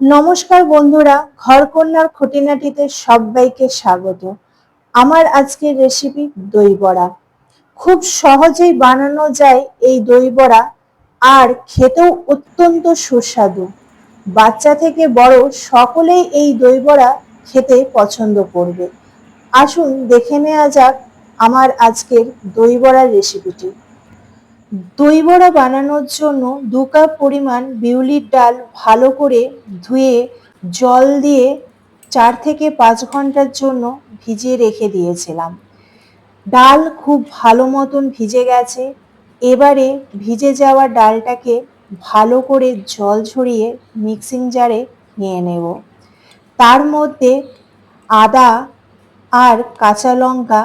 নমস্কার বন্ধুরা, ঘরকন্যার খুঁটিনাটিতে সবাইকে স্বাগত। আমার আজকের রেসিপি দই বড়া। খুব সহজেই বানানো যায় এই দই বড়া, আর খেতেও অত্যন্ত সুস্বাদু। বাচ্চা থেকে বড় সকলেই এই দই বড়া খেতে পছন্দ করবে। আসুন দেখে নেওয়া যাক আমার আজকের দই বড়ার রেসিপিটি দই বড়া বানানোর জন্য দু কাপ পরিমাণ বিউলির ডাল ভালো করে ধুয়ে জল দিয়ে চার থেকে পাঁচ ঘণ্টার জন্য ভিজিয়ে রেখে দিয়েছিলাম। ডাল খুব ভালো মতন ভিজে গেছে। এবারে ভিজে যাওয়া ডালটাকে ভালো করে জল ঝরিয়ে মিক্সিং জারে নিয়ে নেব। তার মধ্যে আদা আর কাঁচা লঙ্কা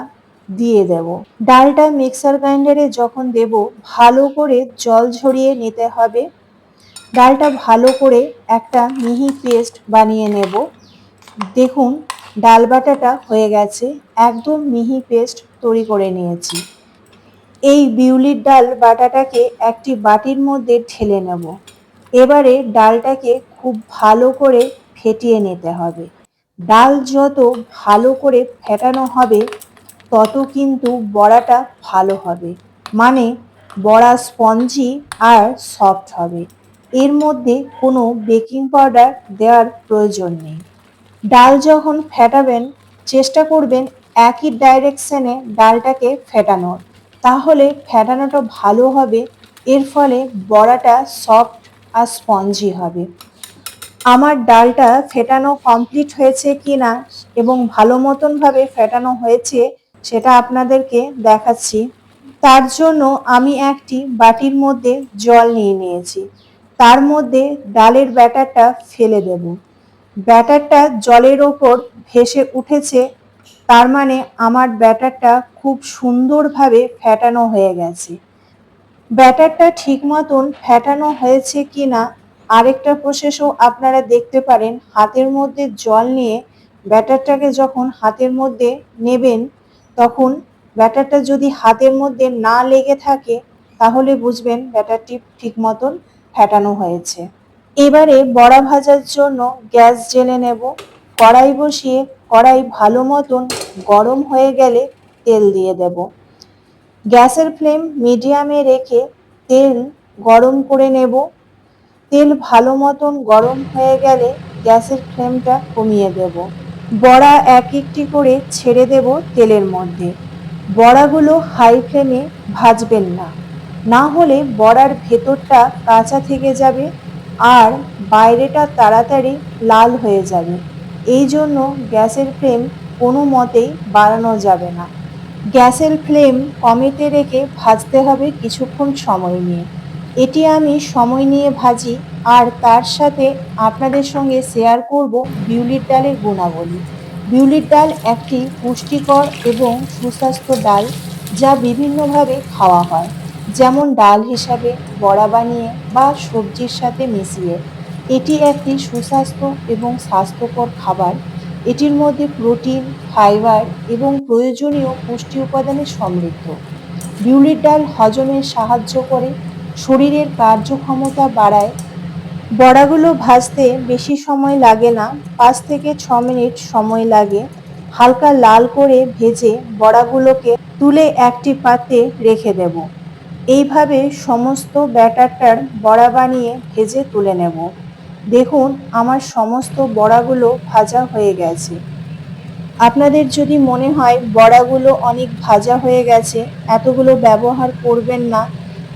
দিয়ে দেব। ডালটা মিক্সার গ্রাইন্ডারে যখন দেব, ভালো করে জল ঝরিয়ে নিতে হবে। ডালটা ভালো করে একটা মিহি পেস্ট বানিয়ে নেব। দেখুন, ডাল বাটাটা হয়ে গেছে। একদম মিহি পেস্ট তৈরি করে নিয়েছি। এই বিউলির ডাল বাটাটাকে একটি বাটির মধ্যে ঢেলে নেব। এবারে ডালটাকে খুব ভালো করে ফেটিয়ে নিতে হবে। ডাল যত ভালো করে ফেটানো হবে তত কিন্তু বড়াটা ভালো হবে। মানে বড়া স্পঞ্জি আর সফট হবে। এর মধ্যে কোনো বেকিং পাউডার দেওয়ার প্রয়োজন নেই। ডাল যখন ফেটাবেন, চেষ্টা করবেন একই ডাইরেকশনে ডালটাকে ফেটানোর। তাহলে ফেটানোটা ভালো হবে, এর ফলে বড়াটা সফট আর স্পঞ্জি হবে। আমার ডালটা ফেটানো কমপ্লিট হয়েছে কি না এবং ভালো মতনভাবে ফেটানো হয়েছে সেটা আপনাদেরকে দেখাচ্ছি। তার জন্য আমি একটি বাটির মধ্যে জল নিয়ে নিয়েছি। তার মধ্যে ডালের ব্যাটারটা ফেলে দেব। ব্যাটারটা জলের ওপর ভেসে উঠেছে, তার মানে আমার ব্যাটারটা খুব সুন্দরভাবে ফেটানো হয়ে গেছে। ব্যাটারটা ঠিক মতন ফেটানো হয়েছে কি না আরেকটা প্রসেসও আপনারা দেখতে পারেন। হাতের মধ্যে জল নিয়ে ব্যাটারটাকে যখন হাতের মধ্যে নেবেন তখন ব্যাটারটা যদি হাতের মধ্যে না লেগে থাকে, তাহলে বুঝবেন ব্যাটারটি ঠিক মতন ফেটানো হয়েছে। এবারে বড়া ভাজার জন্য গ্যাস জেলে নেব। কড়াই বসিয়ে কড়াই ভালো মতন গরম হয়ে গেলে তেল দিয়ে দেব। গ্যাসের ফ্লেম মিডিয়ামে রেখে তেল গরম করে নেব। তেল ভালো মতন গরম হয়ে গেলে গ্যাসের ফ্লেমটা কমিয়ে দেব। বড়া এক একটি করে ছেড়ে দেব তেলের মধ্যে। বড়াগুলো হাই ফ্লেমে ভাজবেন না। না হলে বড়ার ভেতরটা কাঁচা থেকে যাবে আর বাইরেটা তাড়াতাড়ি লাল হয়ে যাবে। এই জন্য গ্যাসের ফ্লেম কোনো মতেই বাড়ানো যাবে না। গ্যাসের ফ্লেম কমেতে রেখে ভাজতে হবে কিছুক্ষণ সময় নিয়ে। এটি আমি সময় নিয়ে ভাজি আর তার সাথে আপনাদের সঙ্গে শেয়ার করব বিউলির ডালের গুণাবলী। বিউলির ডাল একটি পুষ্টিকর এবং সুস্বাস্থ্য ডাল যা বিভিন্নভাবে খাওয়া হয়, যেমন ডাল হিসাবে বড়া বানিয়ে বা সবজির সাথে মিশিয়ে। এটি একটি সুস্বাস্থ্য এবং স্বাস্থ্যকর খাবার। এটির মধ্যে প্রোটিন, ফাইবার এবং প্রয়োজনীয় পুষ্টি উপাদানে সমৃদ্ধ। বিউলির ডাল হজমে সাহায্য করে শরীরের কার্যক্ষমতা বাড়ায়। বড়াগুলো ভাজতে বেশি সময় লাগে না, পাঁচ থেকে ছ মিনিট সময় লাগে। হালকা লাল করে ভেজে বড়াগুলোকে তুলে একটি পাত্রে রেখে দেব। এইভাবে সমস্ত ব্যাটারটার বড়া বানিয়ে ভেজে তুলে নেব। দেখুন, আমার সমস্ত বড়াগুলো ভাজা হয়ে গেছে। আপনাদের যদি মনে হয় বড়াগুলো অনেক ভাজা হয়ে গেছে, এতগুলো ব্যবহার করবেন না।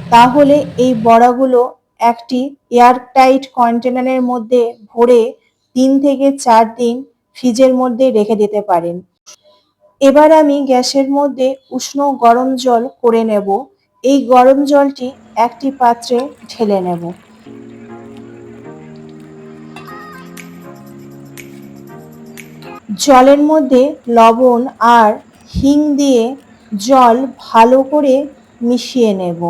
তাহলে এই বড়াগুলো একটি এয়ারটাইট কন্টেনারের মধ্যে ভরে তিন থেকে চার দিন ফ্রিজের মধ্যে রেখে দিতে পারেন। এবার আমি গ্যাসের মধ্যে উষ্ণ গরম জল করে নেব। এই গরম জলটি একটি পাত্রে ঢেলে নেব। জলের মধ্যে লবণ আর হিং দিয়ে জল ভালো করে মিশিয়ে নেব।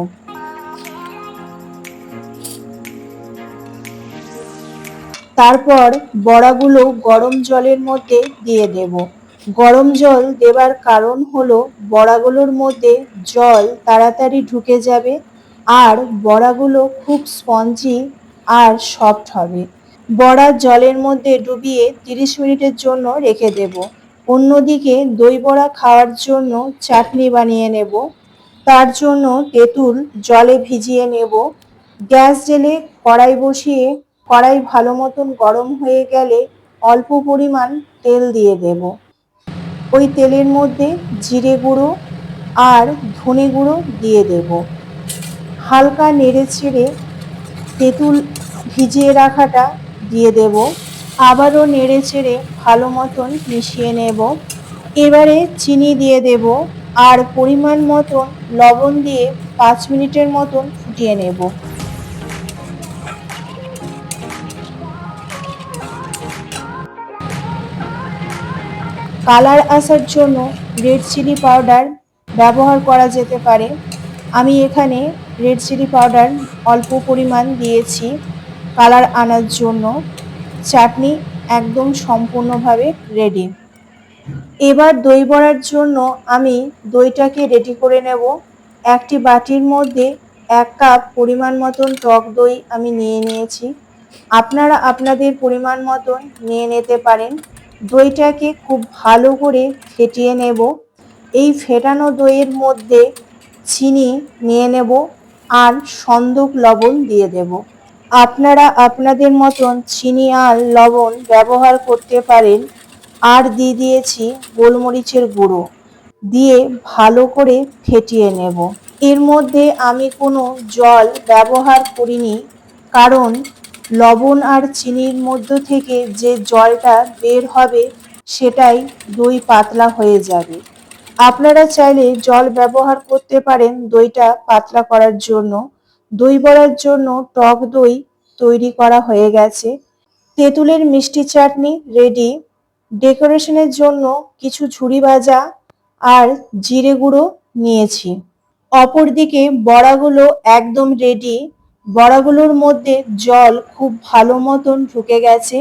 তারপর বড়াগুলো গরম জলের মধ্যে দিয়ে দেব। গরম জল দেবার কারণ হলো বড়াগুলোর মধ্যে জল তাড়াতাড়ি ঢুকে যাবে আর বড়াগুলো খুব স্পঞ্জি আর সফট হবে। বড়া জলের মধ্যে ডুবিয়ে তিরিশ মিনিটের জন্য রেখে দেব। অন্যদিকে দই বড়া খাওয়ার জন্য চাটনি বানিয়ে নেব। তার জন্য তেঁতুল জলে ভিজিয়ে নেব। গ্যাস জেলে কড়াই বসিয়ে কড়াই ভালো মতন গরম হয়ে গেলে অল্প পরিমাণ তেল দিয়ে দেব। ওই তেলের মধ্যে জিরে গুঁড়ো আর ধনে গুঁড়ো দিয়ে দেব। হালকা নেড়ে ছেড়ে তেঁতুল ভিজিয়ে রাখাটা দিয়ে দেব। আবারও নেড়ে চেড়ে ভালো মতন মিশিয়ে নেব। এবারে চিনি দিয়ে দেব আর পরিমাণ মতন লবণ দিয়ে পাঁচ মিনিটের মতন ফুটিয়ে নেব। কালার আসার জন্য রেড চিলি পাউডার ব্যবহার করা যেতে পারে। আমি এখানে রেড চিলি পাউডার অল্প পরিমাণ দিয়েছি কালার আনার জন্য। চাটনি একদম সম্পূর্ণভাবে রেডি এবার দই বড়ার জন্য আমি দইটাকে রেডি করে নেব। একটি বাটির মধ্যে এক কাপ পরিমাণ মতন টক দই আমি নিয়ে নিয়েছি। আপনারা আপনাদের পরিমাণ মতন নিয়ে নিতে পারেন। দইটাকে খুব ভালো করে ফেটিয়ে নেব। এই ফেটানো দইয়ের মধ্যে চিনি নিয়ে নেব আর সন্দক লবণ দিয়ে দেব। আপনারা আপনাদের মতন চিনি আর লবণ ব্যবহার করতে পারেন। আর দিয়ে দিয়েছি গোলমরিচের গুঁড়ো দিয়ে ভালো করে ফেটিয়ে নেব। এর মধ্যে আমি কোনো জল ব্যবহার করিনি, কারণ লবণ আর চিনির মধ্য থেকে যে জলটা বের হবে, সেটাই দই পাতলা হয়ে যাবে। আপনারা চাইলে জল ব্যবহার করতে পারেন দইটা পাতলা করার জন্য। দই বড়ার জন্য টক দই তৈরি করা হয়ে গেছে। তেঁতুলের মিষ্টি চাটনি রেডি ডেকোরেশনের জন্য কিছু ঝুড়ি ভাজা আর জিরে গুঁড়ো নিয়েছি। অপরদিকে বড়াগুলো একদম রেডি বড়াগুলোর মধ্যে জল খুব ভালো মতন ঢুকে গেছে।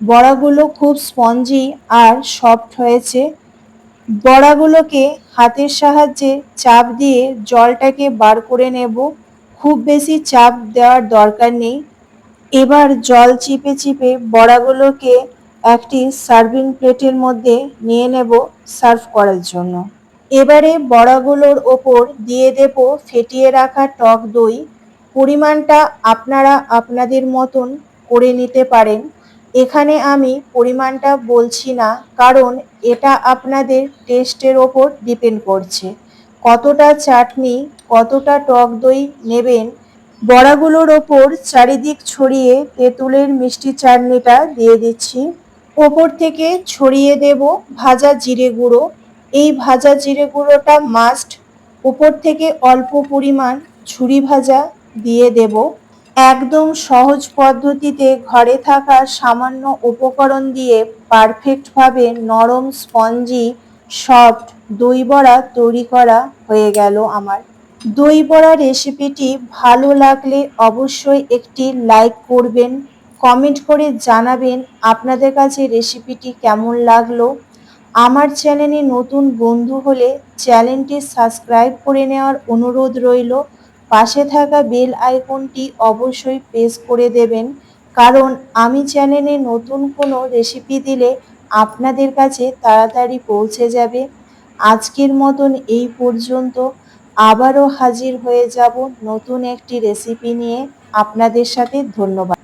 বড়াগুলো খুব স্পঞ্জি আর সফট হয়েছে। বড়াগুলোকে হাতের সাহায্যে চাপ দিয়ে জলটাকে বার করে নেব। খুব বেশি চাপ দেওয়ার দরকার নেই। এবার জল চিপে চিপে বড়াগুলোকে একটি সার্ভিং প্লেটের মধ্যে নিয়ে নেব সার্ভ করার জন্য। এবারে বড়াগুলোর ওপর দিয়ে দেব ফেটিয়ে রাখা টক দই। পরিমাণটা আপনারা আপনাদের মতন করে নিতে পারেন। এখানে আমি পরিমাণটা বলছি না, কারণ এটা আপনাদের টেস্টের ওপর ডিপেন্ড করছে। কতটা চাটনি, কতটা টক দই নেবেন, বড়াগুলোর ওপর চারিদিক ছড়িয়ে তেঁতুলের মিষ্টি চাটনিটা দিয়ে দিচ্ছি। ওপর থেকে ছড়িয়ে দেব ভাজা জিরে গুঁড়ো। এই ভাজা জিরে গুঁড়োটা মাস্ট উপর থেকে অল্প পরিমাণ ছুরি ভাজা দিয়ে দেব। একদম সহজ পদ্ধতিতে ঘরে থাকা সামান্য উপকরণ দিয়ে পারফেক্টভাবে নরম স্পঞ্জি সফট দই বড়া তৈরি করা হয়ে গেল আমার। দই বড়া রেসিপিটি ভালো লাগলে অবশ্যই একটি লাইক করবেন কমেন্ট করে জানাবেন আপনাদের কাছে রেসিপিটি কেমন লাগল। আমার চ্যানেলে নতুন বন্ধু হলে চ্যানেলটি সাবস্ক্রাইব করে নেওয়ার অনুরোধ রইল। পাশে থাকা বেল আইকনটি অবশ্যই প্রেস করে দেবেন, কারণ আমি চ্যানেলে নতুন কোনো রেসিপি দিলে আপনাদের কাছে তাড়াতাড়ি পৌঁছে যাবে। আজকের মতন এই পর্যন্ত। আবারও হাজির হয়ে যাব নতুন একটি রেসিপি নিয়ে। আপনাদের সাথে ধন্যবাদ।